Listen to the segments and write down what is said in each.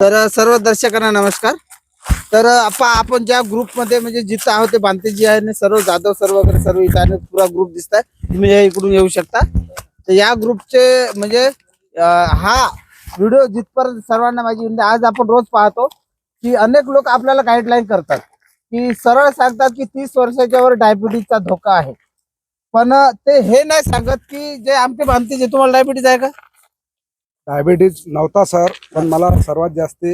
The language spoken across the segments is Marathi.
तर सर्व दर्शकांना नमस्कार. तर आपा आपण ज्या ग्रुपमध्ये म्हणजे जिथं आहोत ते बांधतेजी आहे आणि सर्व जाधव सर्व वगैरे सर्व इथं आहे पुरा ग्रुप दिसत आहे तुम्ही या इकडून येऊ शकता. तर या ग्रुपचे म्हणजे हा व्हिडिओ जिथपर्यंत सर्वांना माहिती म्हणजे आज आपण रोज पाहतो की अनेक लोक आपल्याला गाईडलाईन करतात की सरळ सांगतात की तीस वर्षाच्या वर डायबिटीजचा धोका आहे. पण ते हे नाही सांगत की जे आमचे बांधतेजी तुम्हाला डायबिटीज आहे का? डायबिटीज नव्हता सर. पण मला सर्वात जास्ती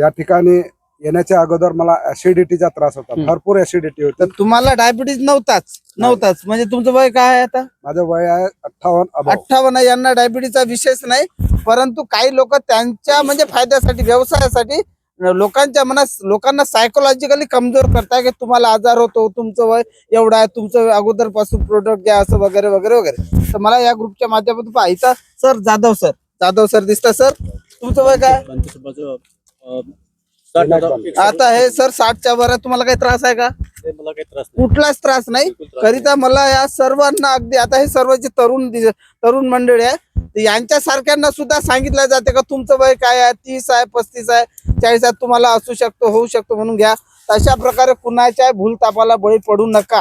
या ठिकाणी येण्याच्या अगोदर मला ऍसिडिटीचा त्रास होता. भरपूर ऍसिडिटी होती. तर तुम्हाला डायबिटीज नव्हताच नव्हताच. म्हणजे तुमचं वय काय आहे आता? माझं वय आहे अठ्ठावन्न अठ्ठावन्न यांना डायबिटीजचा विशेष नाही परंतु काही लोक त्यांच्या म्हणजे फायद्यासाठी व्यवसायासाठी लोकांच्या मनात लोकांना सायकोलॉजिकली कमजोर करताय की तुम्हाला आजार होतो तुमचं वय एवढा आहे तुमचं अगोदरपासून प्रोडक्ट घ्या असं वगैरे वगैरे वगैरे. तर मला या ग्रुपच्या माध्यमातून पाहायचं sir Jadhav sir. Jadhav sir दिसता सर. तुमचं वय काय? आता हे सर साठच्या वर तुम्हाला काही त्रास आहे का? मला काही त्रास कुठलाच त्रास नाही. करिता मला या सर्वांना अगदी आता हे सर्व जे तरुण तरुण मंडळी आहे. यांच्या सारख्यांना सुद्धा सांगितलं जाते का तुमचं वय काय आहे? तीस आहे पस्तीस आहे चाळीस आहे तुम्हाला असू शकतो होऊ शकतो म्हणून घ्या. तशा प्रकारे कुणाच्या भूलतापाला बळी पडू नका.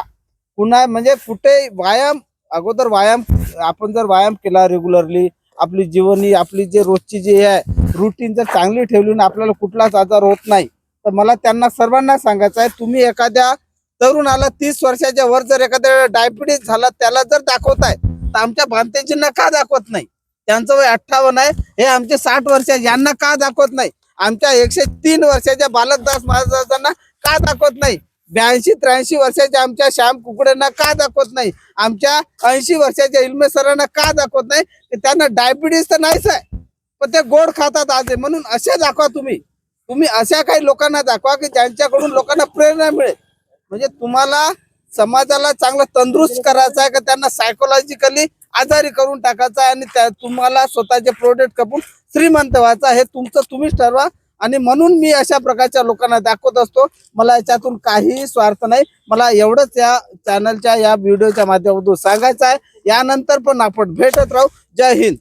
कुणा म्हणजे कुठे व्यायाम अगोदर व्यायाम आपण जर व्यायाम केला रेग्युलरली आपली जीवनी आपली जे रोजची जी आहे रुटीन जर चांगली ठेवली ना आपल्याला कुठलाच आजार होत नाही तर मला त्यांना सर्वांना सांगायचं आहे तुम्ही एखाद्या तरुणाला तीस वर्षाच्या वर जर एखाद्या डायबिटीज झाला त्याला जर दाखवताय तर आमच्या भांतेजींना का दाखवत नाही. त्यांचं वय अठ्ठावन्न आहे. हे आमचे साठ वर्ष यांना का दाखवत नाही? आमच्या एकशे तीन वर्षाच्या बालकदास महाराजांना का दाखवत नाही? ब्याऐंशी त्र्याऐंशी वर्षाच्या आमच्या श्याम कुकड्यांना का दाखवत नाही? आमच्या ऐंशी वर्षाच्या इल्मे सरांना का दाखवत नाही? की त्यांना डायबिटीज तर नाहीच आहे. पण ते गोड खातात आज. आहे. म्हणून असे दाखवा तुम्ही. तुम्ही अशा काही लोकांना दाखवा की ज्यांच्याकडून लोकांना प्रेरणा मिळेल. म्हणजे तुम्हाला समाजाला चांगलं तंदुरुस्त करायचं आहे का? त्यांना सायकोलॉजिकली आजारी करून टाकायचा आहे आणि त्या तुम्हाला स्वतःचे प्रोडक्ट कपून श्रीमंत व्हायचं आहे. हे तुमचं तुम्हीच ठरवा. आणि म्हणून मी अशा प्रकारच्या लोकांना दाखवत असतो मला याच्यातून काहीही स्वार्थ नाही. मला एवढंच या चॅनलच्या या व्हिडिओच्या माध्यमातून सांगायचं आहे. यानंतर पण आपण भेटत राहू. जय हिंद.